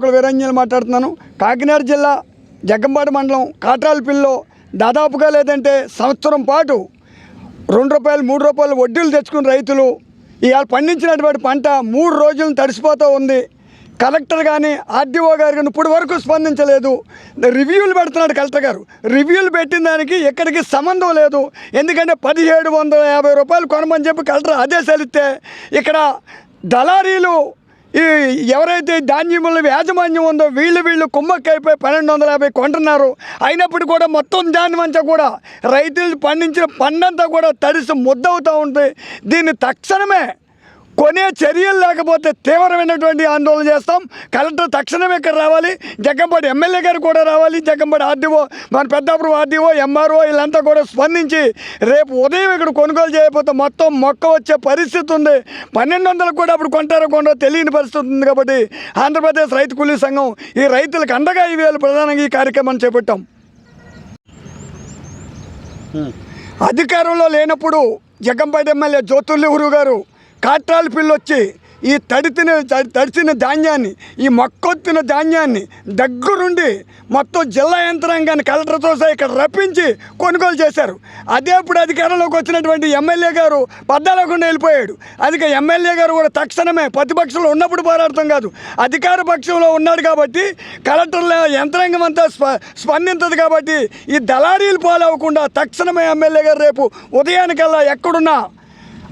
ఒకరు వీరంజలు మాట్లాడుతున్నాను. కాకినాడ జిల్లా జగ్గంపాటి మండలం కాట్రాలపిల్లిలో దాదాపుగా లేదంటే సంవత్సరం పాటు రెండు రూపాయలు మూడు రూపాయలు వడ్డీలు తెచ్చుకున్న రైతులు ఇవాళ పండించినటువంటి పంట మూడు రోజులు తడిసిపోతూ ఉంది. కలెక్టర్ కానీ ఆర్డీఓ గారు కానీ ఇప్పుడు వరకు స్పందించలేదు. రివ్యూలు పెడుతున్నాడు కలెక్టర్ గారు. రివ్యూలు పెట్టిన దానికి ఎక్కడికి సంబంధం లేదు. ఎందుకంటే పదిహేడు వందల యాభై రూపాయలు కొనమని చెప్పి కలెక్టర్ ఆదేశాలు ఇస్తే ఇక్కడ దళారీలు ఈ ఎవరైతే ధాన్యముల యాజమాన్యం ఉందో వీళ్ళు వీళ్ళు కుమ్మక్కైపోయి పన్నెండు వందల యాభై కొంటున్నారు. అయినప్పుడు కూడా మొత్తం ధాన్యం అంతా కూడా రైతులు పండించిన పండంతా కూడా తడిసి ముద్దవుతూ ఉంటుంది దీన్ని తక్షణమే కొనే చర్యలు లేకపోతే తీవ్రమైనటువంటి ఆందోళన చేస్తాం. కలెక్టర్ తక్షణమే ఇక్కడ రావాలి. జగ్గంపాటి ఎమ్మెల్యే గారు కూడా రావాలి. జగ్గంపాటి ఆర్డీఓ మన పెద్దాపురం ఆర్డీఓ ఎంఆర్ఓ వీళ్ళంతా కూడా స్పందించి రేపు ఉదయం ఇక్కడ కొనుగోలు చేయకపోతే మొత్తం మొక్క వచ్చే పరిస్థితి ఉంది. పన్నెండు వందలకు కూడా అప్పుడు కొంటారో కొండో తెలియని పరిస్థితి ఉంది కాబట్టి ఆంధ్రప్రదేశ్ రైతు కూలీ సంఘం ఈ రైతులకు అండగా ఈ వేళ ప్రధానంగా ఈ కార్యక్రమాన్ని చేపట్టాం. అధికారంలో లేనప్పుడు జగ్గంపేట ఎమ్మెల్యే జ్యోతుర్లూరు గారు కాట్రాల పిల్లి వచ్చి ఈ తడితిన తడి- తడిసిన ధాన్యాన్ని ఈ మొక్కొత్తిన ధాన్యాన్ని దగ్గరుండి మొత్తం జిల్లా యంత్రాంగాన్ని కలెక్టర్తో సహా ఇక్కడ రప్పించి కొనుగోలు చేశారు. అదే ఇప్పుడు అధికారంలోకి వచ్చినటువంటి ఎమ్మెల్యే గారు పద్దాలకుండా వెళ్ళిపోయాడు. అందుకే ఎమ్మెల్యే గారు కూడా తక్షణమే ప్రతిపక్షంలో ఉన్నప్పుడు పోరాడతాం కాదు. అధికార పక్షంలో ఉన్నాడు కాబట్టి కలెక్టర్ల యంత్రాంగం అంతా స్ప స్పందించదు కాబట్టి ఈ దళారీలు పాలవకుండా తక్షణమే ఎమ్మెల్యే గారు రేపు ఉదయానికల్లా ఎక్కడున్నా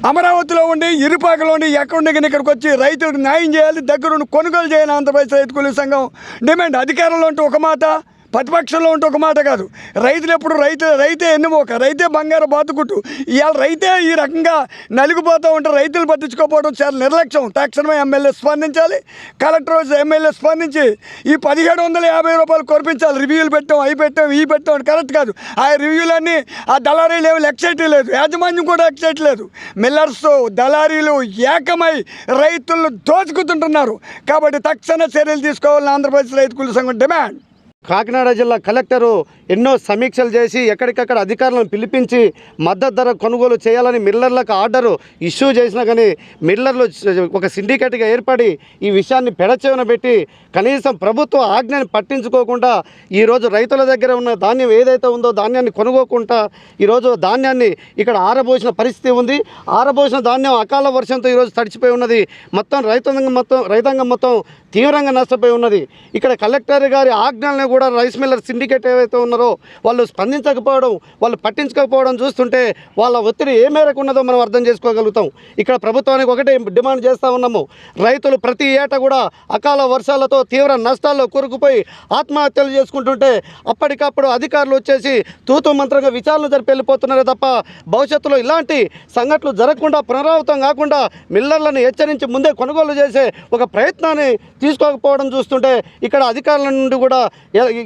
అమరావతిలో ఉండి ఇరుపాకలో ఉండి ఎక్కడుండి కానీ ఇక్కడికి వచ్చి రైతులకు న్యాయం చేయాలి దగ్గరుండి కొనుగోలు చేయాలి ఆంధ్రప్రదేశ్ రైతు కూలీ సంఘం. డిమాండ్ అధికారంలో ఉంటే ఒక మాట ప్రతిపక్షంలో ఉంటే ఒక మాట కాదు. రైతులు ఎప్పుడు రైతు రైతే ఎన్నుమోక రైతే బంగారు బాతుకుట్టు ఇవాళ రైతే ఈ రకంగా నలిగిపోతూ ఉంటే రైతులు పట్టించుకోకపోవడం చాలా నిర్లక్ష్యం. తక్షణమే ఎమ్మెల్యే స్పందించాలి. కలెక్టర్ ఎమ్మెల్యే స్పందించి ఈ పదిహేడు వందల యాభై రూపాయలు కురిపించాలి రివ్యూలు పెట్టాం అవి పెట్టాం ఈ పెట్టాం అని కరెక్ట్ కాదు. ఆ రివ్యూలన్నీ ఆ దళారీ లేవు లెక్సైట్ లేదు. యాజమాన్యం కూడా ఎక్సైట్ లేదు. మిల్లర్స్ దళారీలు ఏకమై రైతులను దోచుకుతుంటున్నారు. కాబట్టి తక్షణ చర్యలు తీసుకోవాలని ఆంధ్రప్రదేశ్ రైతు కూలీ సంఘం డిమాండ్. కాకినాడ జిల్లా కలెక్టరు ఎన్నో సమీక్షలు చేసి ఎక్కడికక్కడ అధికారులను పిలిపించి మద్దతు ధర కొనుగోలు చేయాలని మిల్లర్లకు ఆర్డరు ఇష్యూ చేసినా కానీ మిల్లర్లు ఒక సిండికేట్గా ఏర్పడి ఈ విషయాన్ని పెడచెవిన పెట్టి కనీసం ప్రభుత్వ ఆజ్ఞని పట్టించుకోకుండా ఈరోజు రైతుల దగ్గర ఉన్న ధాన్యం ఏదైతే ఉందో ధాన్యాన్ని కొనుగోకుండా ఈరోజు ధాన్యాన్ని ఇక్కడ ఆరబోసిన పరిస్థితి ఉంది. ఆరబోసిన ధాన్యం అకాల వర్షంతో ఈరోజు తడిచిపోయి ఉన్నది. మొత్తం రైతాంగం మొత్తం రైతాంగం మొత్తం తీవ్రంగా నష్టపోయి ఉన్నది. ఇక్కడ కలెక్టర్ గారి ఆజ్ఞలను కూడా రైస్ మిల్లర్ సిండికేట్ ఏవైతే ఉన్నారో వాళ్ళు స్పందించకపోవడం వాళ్ళు పట్టించకపోవడం చూస్తుంటే వాళ్ళ ఒత్తిడి ఏ మేరకు ఉన్నదో మనం అర్థం చేసుకోగలుగుతాం. ఇక్కడ ప్రభుత్వానికి ఒకటే డిమాండ్ చేస్తూ ఉన్నాము. రైతులు ప్రతి ఏటా కూడా అకాల వర్షాలతో తీవ్ర నష్టాల్లో కూరుకుపోయి ఆత్మహత్యలు చేసుకుంటుంటే అప్పటికప్పుడు అధికారులు వచ్చేసి తూతు మంత్రంగా విచారణ జరిపి వెళ్ళిపోతున్నారే తప్ప భవిష్యత్తులో ఇలాంటి సంఘటనలు జరగకుండా పునరావృతం కాకుండా మిల్లర్లను హెచ్చరించి ముందే కొనుగోలు చేసే ఒక ప్రయత్నాన్ని తీసుకోకపోవడం చూస్తుంటే ఇక్కడ అధికారుల నుండి కూడా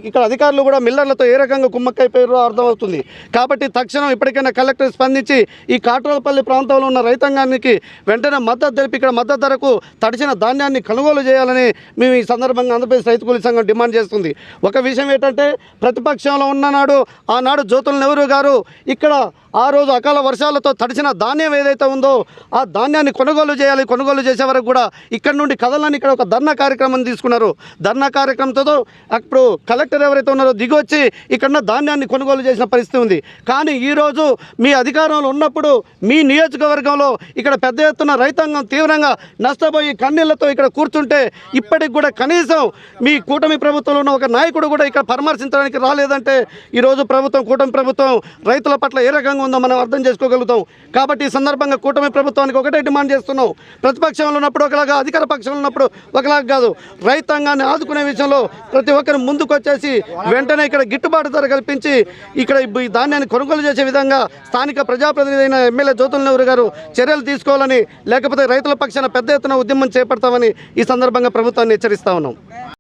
ఇక్కడ అధికారులు కూడా మిల్లర్లతో ఏ రకంగా కుమ్మక్కైపోయారో అర్థమవుతుంది. కాబట్టి తక్షణం ఇప్పటికైనా కలెక్టర్ స్పందించి ఈ కాట్రోలపల్లి ప్రాంతంలో ఉన్న రైతాంగానికి వెంటనే మద్దతు తెలిపి ఇక్కడ మద్దతు ధరకు తడిచిన ధాన్యాన్ని కొనుగోలు చేయాలని మేము ఈ సందర్భంగా ఆంధ్రప్రదేశ్ రైతు కూలీ సంఘం డిమాండ్ చేస్తుంది. ఒక విషయం ఏంటంటే ప్రతిపక్షంలో ఉన్ననాడు ఆనాడు జ్యోతుల నెహ్రూ గారు? ఇక్కడ ఆ రోజు అకాల వర్షాలతో తడిచిన ధాన్యం ఏదైతే ఉందో ఆ ధాన్యాన్ని కొనుగోలు చేయాలి కొనుగోలు చేసే వరకు కూడా ఇక్కడ నుండి కదలని ఇక్కడ ఒక ధర్నా కార్యక్రమం తీసుకున్నారు. ధర్నా కార్యక్రమంతో అప్పుడు కలెక్టర్ ఎవరైతే ఉన్నారో దిగొచ్చి ఇక్కడ ధాన్యాన్ని కొనుగోలు చేసిన పరిస్థితి ఉంది. కానీ ఈరోజు మీ అధికారంలో ఉన్నప్పుడు మీ నియోజకవర్గంలో ఇక్కడ పెద్ద ఎత్తున రైతాంగం తీవ్రంగా నష్టపోయి కన్నీళ్ళతో ఇక్కడ కూర్చుంటే ఇప్పటికి కూడా కనీసం మీ కూటమి ప్రభుత్వంలో ఉన్న ఒక నాయకుడు కూడా ఇక్కడ పరామర్శించడానికి రాలేదంటే ఈరోజు ప్రభుత్వం కూటమి ప్రభుత్వం రైతుల పట్ల ఏ రకంగా ఉందో మనం అర్థం చేసుకోగలుగుతాం. కాబట్టి ఈ సందర్భంగా కూటమి ప్రభుత్వానికి ఒకటే డిమాండ్ చేస్తున్నాం. ప్రతిపక్షంలో ఉన్నప్పుడు ఒకలాగా అధికార పక్షంలో ఉన్నప్పుడు ఒకలాగా కాదు. రైతాంగాన్ని ఆదుకునే విషయంలో ప్రతి ఒక్కరు ముందుకు తీసుకొచ్చేసి వెంటనే ఇక్కడ గిట్టుబాటు ధర కల్పించి ఇక్కడ ఈ ధాన్యాన్ని కొనుగోలు చేసే విధంగా స్థానిక ప్రజాప్రతినిధి అయిన ఎమ్మెల్యే జ్యోతుల నెహ్రూ గారు చర్యలు తీసుకోవాలని లేకపోతే రైతుల పక్షాన పెద్ద ఎత్తున ఉద్యమం చేపడతామని ఈ సందర్భంగా ప్రభుత్వాన్ని హెచ్చరిస్తా ఉన్నాం.